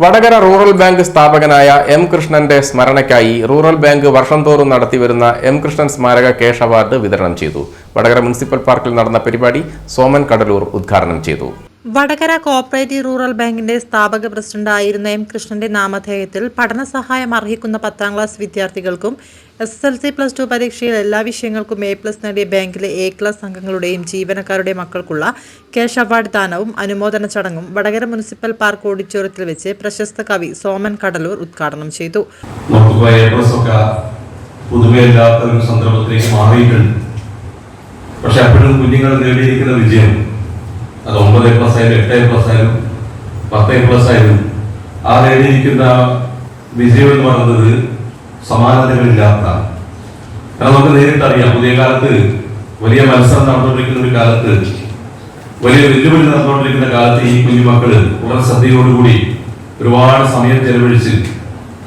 Vadakara rural bank സ്ഥാപകനായ M കൃഷ്ണന്റെ സ്മരണയ്ക്കായി റൂറൽ ബാങ്ക് വർഷം തോറും നടത്തിവരുന്ന എം കൃഷ്ണൻ സ്മാരക കേഷ് അവാർഡ് വിതരണം ചെയ്തു. വടകര മുനിസിപ്പൽ പാർക്കിൽ നടന്ന പരിപാടി സോമൻ കടലൂർ ഉദ്ഘാടനം ചെയ്തു. വടകര കോപ്പറേറ്റീവ് റൂറൽ ബാങ്കിന്റെ സ്ഥാപക പ്രസിഡന്റായിരുന്ന എം കൃഷ്ണന്റെ നാമധേയത്തിൽ പഠന സഹായം അർഹിക്കുന്ന പത്താം ക്ലാസ് വിദ്യാർത്ഥികൾക്കും S S L C plus two പരീക്ഷയിൽ എല്ലാ വിഷയങ്ങൾക്കും എ പ്ലസ് നേടിയ ബാങ്കിലെ എ ക്ലാസ് അംഗങ്ങളുടെയും ജീവനക്കാരുടെയും മക്കൾക്കുള്ള ക്യാഷ് അവാർഡ് ദാനവും അനുമോദന ചടങ്ങും വടകര മുനിസിപ്പൽ പാർക്ക് ഓഡിറ്റോറിയത്തിൽ വെച്ച് പ്രശസ്ത കവി സോമൻ കടലൂർ ഉദ്ഘാടനം ചെയ്തു. പക്ഷെ അപ്പോഴും കുഞ്ഞുങ്ങൾ നേടിയിരിക്കുന്ന വിജയം അത് ഒമ്പത് പ്ലസ് ആയാലും എട്ട് പ്ലസ് ആയാലും പത്ത് പ്ലസ് ആയാലും ആ നേടിയിരിക്കുന്ന വിജയം എന്ന് പറയുന്നത് സമാനതകളില്ലാത്ത കാരണം നമുക്ക് നേരിട്ടറിയാം പുതിയ കാലത്ത് വലിയ മത്സരം നടന്നുകൊണ്ടിരിക്കുന്ന ഒരു കാലത്ത് വലിയ വെല്ലുവിളി നടന്നുകൊണ്ടിരിക്കുന്ന കാലത്ത് ഈ കുഞ്ഞുമക്കൾ വളരെ ശ്രദ്ധയോടുകൂടി ഒരുപാട് സമയം ചെലവഴിച്ച്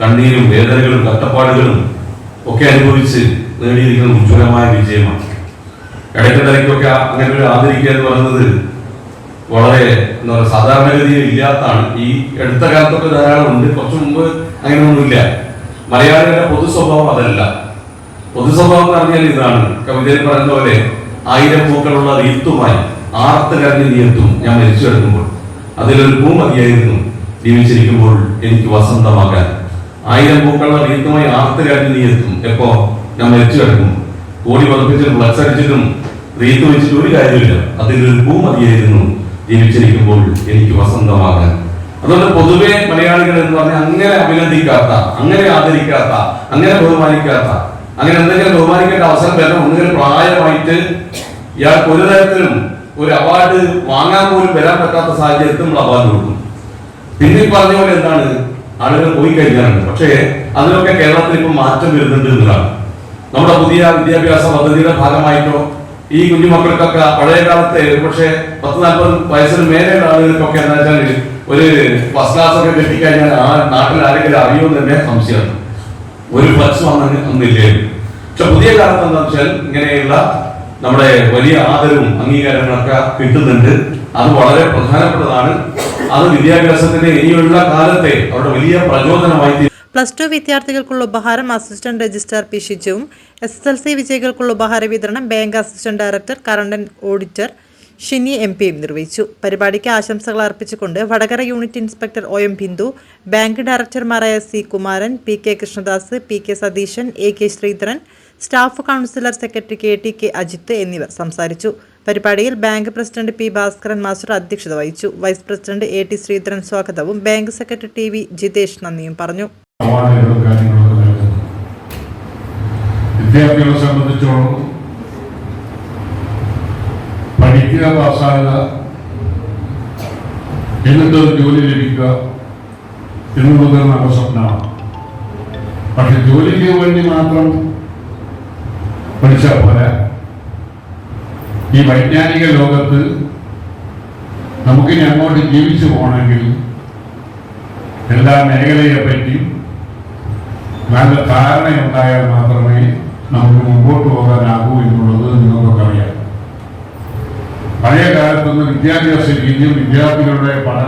കണ്ണീരും വേദനകളും കട്ടപ്പാടുകളും ഒക്കെ അനുഭവിച്ച് നേടിയിരിക്കുന്ന ഉജ്ജ്വലമായ വിജയമാണ്. ഇടയ്ക്കിടയ്ക്കൊക്കെ അങ്ങനെ ആദരിക്കുക എന്ന് പറയുന്നത് വളരെ എന്താ പറയുക സാധാരണഗതിയിൽ ഇല്ലാത്തതാണ് ഈ അടുത്ത കാലത്തൊക്കെ ധാരാളം ഉണ്ട്. കുറച്ചു മുമ്പ് അങ്ങനെയൊന്നുമില്ല. മലയാളികളുടെ പൊതു സ്വഭാവം അതല്ല. പൊതു സ്വഭാവം എന്ന് പറഞ്ഞാൽ ഇതാണ്. കവിതയിൽ പറയുന്ന പോലെ ആയിരം പൂക്കളുള്ള റീത്തുമായി ആർത്ത് കരഞ്ഞ് നീയത്തും ഞാൻ മരിച്ചു കിടക്കുമ്പോൾ അതിലൊരു പൂ മതിയായിരുന്നു. ജീവിച്ചിരിക്കുമ്പോൾ എനിക്ക് വസന്തമാകാൻ. ആയിരം പൂക്കളുള്ള റീത്തുമായി ആർത്ത് കരഞ്ഞ് നീയത്തും എപ്പോ? ഞാൻ മരിച്ചു കിടക്കും കോടി പതിപ്പിച്ചും ഫ്ലക്സ് റീത്ത് വെച്ചിട്ട് ഒരു കാര്യമില്ല അതിലൊരു പൂ മതിയായിരുന്നു. ജീവിച്ചിരിക്കുമ്പോൾ എനിക്ക് വസന്തമാകാൻ അതുകൊണ്ട് പൊതുവെ മലയാളികൾ എന്ന് പറഞ്ഞാൽ അങ്ങനെ അഭിനന്ദിക്കാത്ത അങ്ങനെ ആദരിക്കാത്ത അങ്ങനെ ബഹുമാനിക്കാത്ത അങ്ങനെ എന്തെങ്കിലും ബഹുമാനിക്കേണ്ട അവസരം വരണം. ഒന്നുകിൽ പ്രായമായിട്ട് ഇയാൾക്ക് ഒരു തരത്തിലും ഒരു അവാർഡ് വാങ്ങാൻ പോലും വരാൻ പറ്റാത്ത സാഹചര്യത്തിൽ നമ്മൾ അവാർഡ് കൊടുക്കും. പിന്നെ പറഞ്ഞ പോലെ എന്താണ്? ആളുകൾ പോയി കഴിഞ്ഞാണ് പക്ഷേ അതിനൊക്കെ കേരളത്തിൽ ഇപ്പം മാറ്റം വരുന്നുണ്ട് എന്നതാണ് നമ്മുടെ പുതിയ വിദ്യാഭ്യാസ പദ്ധതിയുടെ ഭാഗമായിട്ടോ ഈ കുഞ്ഞുമക്കൾക്കൊക്കെ പഴയ കാലത്തെ പക്ഷേ പത്ത് നാൽപ്പത് വയസ്സിന് മേലെയുള്ള ആളുകൾക്കൊക്കെ എന്താ വെച്ചാൽ ഒരു ഫസ്റ്റ് ക്ലാസ് ഒക്കെ കിട്ടിക്കഴിഞ്ഞാൽ ആ നാട്ടിൽ ആരെങ്കിലും അറിയുമെന്ന് തന്നെ സംശയമാണ്. ഒരു ഫ്ലക്സ് വന്നു അന്നില്ലായിരുന്നു പക്ഷെ പുതിയ കാലത്ത് എന്താ വെച്ചാൽ ഇങ്ങനെയുള്ള നമ്മുടെ വലിയ ആദരവും അംഗീകാരങ്ങളൊക്കെ കിട്ടുന്നുണ്ട്. അത് വളരെ പ്രധാനപ്പെട്ടതാണ്. അത് വിദ്യാഭ്യാസത്തിന്റെ ഇനിയുള്ള കാലത്തെ അവരുടെ വലിയ പ്രചോദനമായി. പ്ലസ് ടു വിദ്യാർത്ഥികൾക്കുള്ള ഉപഹാരം അസിസ്റ്റന്റ് രജിസ്ട്രാർ പി ഷിജുവും എസ് എസ് എൽ സി വിജയികൾക്കുള്ള ഉപഹാര വിതരണം bank assistant director current auditor Shini M പിയും നിർവഹിച്ചു പരിപാടിക്ക് ആശംസകൾ അർപ്പിച്ചുകൊണ്ട് Vadakara unit inspector O M Bindu bank ഡയറക്ടർമാരായ C Kumaran P K Krishnadas P K Satheesan A K Sreedharan staff councillor secretary K T K Ajith എന്നിവർ സംസാരിച്ചു. പരിപാടിയിൽ bank president P Bhaskaran master അധ്യക്ഷത വഹിച്ചു. Vice president A T Sreedharan സ്വാഗതവും bank secretary T V Jithesh നന്ദിയും പറഞ്ഞു. വിദ്യാർത്ഥികളെ സംബന്ധിച്ചോളം ജോലി ലഭിക്കുക എന്നുള്ളത് സ്വപ്നമാണ്. പക്ഷെ ജോലിക്ക് വേണ്ടി മാത്രം പഠിച്ചാൽ പോരാ. ഈ വൈജ്ഞാനിക ലോകത്ത് നമുക്കിനി അങ്ങോട്ട് ജീവിച്ചു പോകണമെങ്കിൽ എല്ലാ മേഖലയെ പറ്റി നല്ല ധാരണയുണ്ടായാൽ മാത്രമേ നമുക്ക് മുമ്പോട്ട് പോകാനാകൂ എന്നുള്ളത് നിങ്ങൾക്കൊക്കെ അറിയാം. പഴയ കാലത്തൊന്നും വിദ്യാഭ്യാസ രീതിയും വിദ്യാർത്ഥികളുടെ പഠന